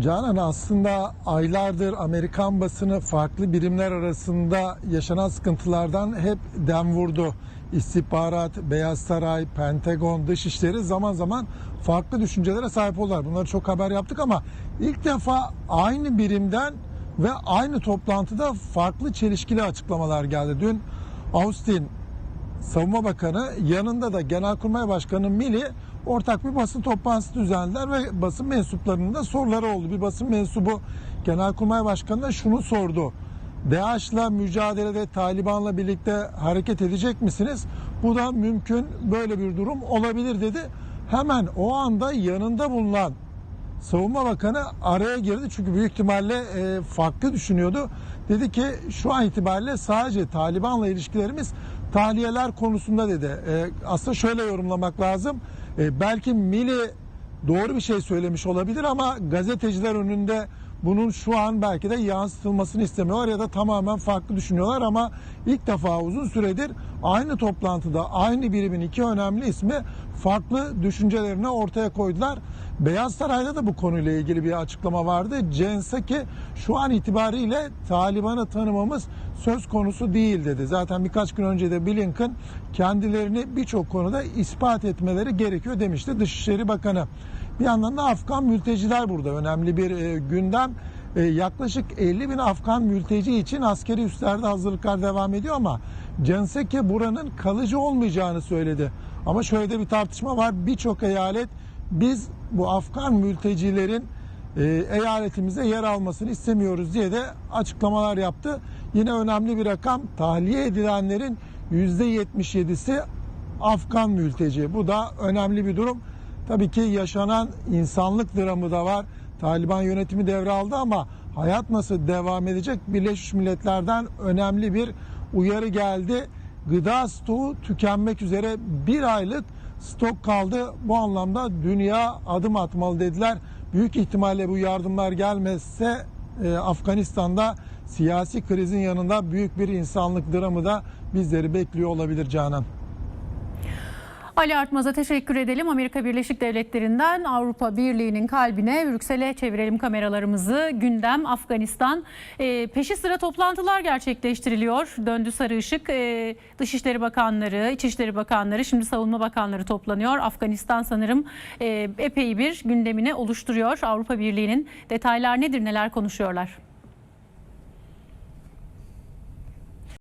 Canan aslında aylardır Amerikan basını farklı birimler arasında yaşanan sıkıntılardan hep dem vurdu. İstihbarat, Beyaz Saray, Pentagon, Dışişleri zaman zaman farklı düşüncelere sahip oldular. Bunları çok haber yaptık ama ilk defa aynı birimden ve aynı toplantıda farklı çelişkili açıklamalar geldi. Dün Austin Savunma Bakanı yanında da Genelkurmay Başkanı Mili ortak bir basın toplantısı düzenlediler ve basın mensuplarının da soruları oldu. Bir basın mensubu Genelkurmay Başkanı'na şunu sordu. DAEŞ'la mücadelede Taliban'la birlikte hareket edecek misiniz? Bu da mümkün böyle bir durum olabilir dedi. Hemen o anda yanında bulunan Savunma Bakanı araya girdi çünkü büyük ihtimalle e, farklı düşünüyordu. Dedi ki şu an itibariyle sadece Taliban'la ilişkilerimiz tahliyeler konusunda dedi. E, aslında şöyle yorumlamak lazım. E, belki Mili doğru bir şey söylemiş olabilir ama gazeteciler önünde bunun şu an belki de yansıtılmasını istemiyorlar ya da tamamen farklı düşünüyorlar ama ilk defa uzun süredir aynı toplantıda aynı birimin iki önemli ismi farklı düşüncelerini ortaya koydular. Beyaz Saray'da da bu konuyla ilgili bir açıklama vardı. Jen Psaki şu an itibariyle Taliban'ı tanımamız söz konusu değil dedi. Zaten birkaç gün önce de Blinken kendilerini birçok konuda ispat etmeleri gerekiyor demişti Dışişleri Bakanı. Bir yandan da Afgan mülteciler burada önemli bir e, gündem. E, yaklaşık 50 bin Afgan mülteci için askeri üslerde hazırlıklar devam ediyor ama Censeke buranın kalıcı olmayacağını söyledi. Ama şöyle de bir tartışma var. Birçok eyalet biz bu Afgan mültecilerin e, eyaletimize yer almasını istemiyoruz diye de açıklamalar yaptı. Yine önemli bir rakam tahliye edilenlerin %77'si Afgan mülteci. Bu da önemli bir durum. Tabii ki yaşanan insanlık dramı da var. Taliban yönetimi devraldı ama hayat nasıl devam edecek? Birleşmiş Milletler'den önemli bir uyarı geldi. Gıda stoğu tükenmek üzere bir aylık stok kaldı. Bu anlamda dünya adım atmalı dediler. Büyük ihtimalle bu yardımlar gelmezse e, Afganistan'da siyasi krizin yanında büyük bir insanlık dramı da bizleri bekliyor olabilir Canan. Ali Artmaz'a teşekkür edelim. Amerika Birleşik Devletleri'nden Avrupa Birliği'nin kalbine Brüksel'e çevirelim kameralarımızı. Gündem Afganistan. E, peşi sıra toplantılar gerçekleştiriliyor. Döndü sarı ışık. E, Dışişleri Bakanları, İçişleri Bakanları, şimdi Savunma Bakanları toplanıyor. Afganistan sanırım e, epey bir gündemini oluşturuyor. Avrupa Birliği'nin detaylar nedir, neler konuşuyorlar?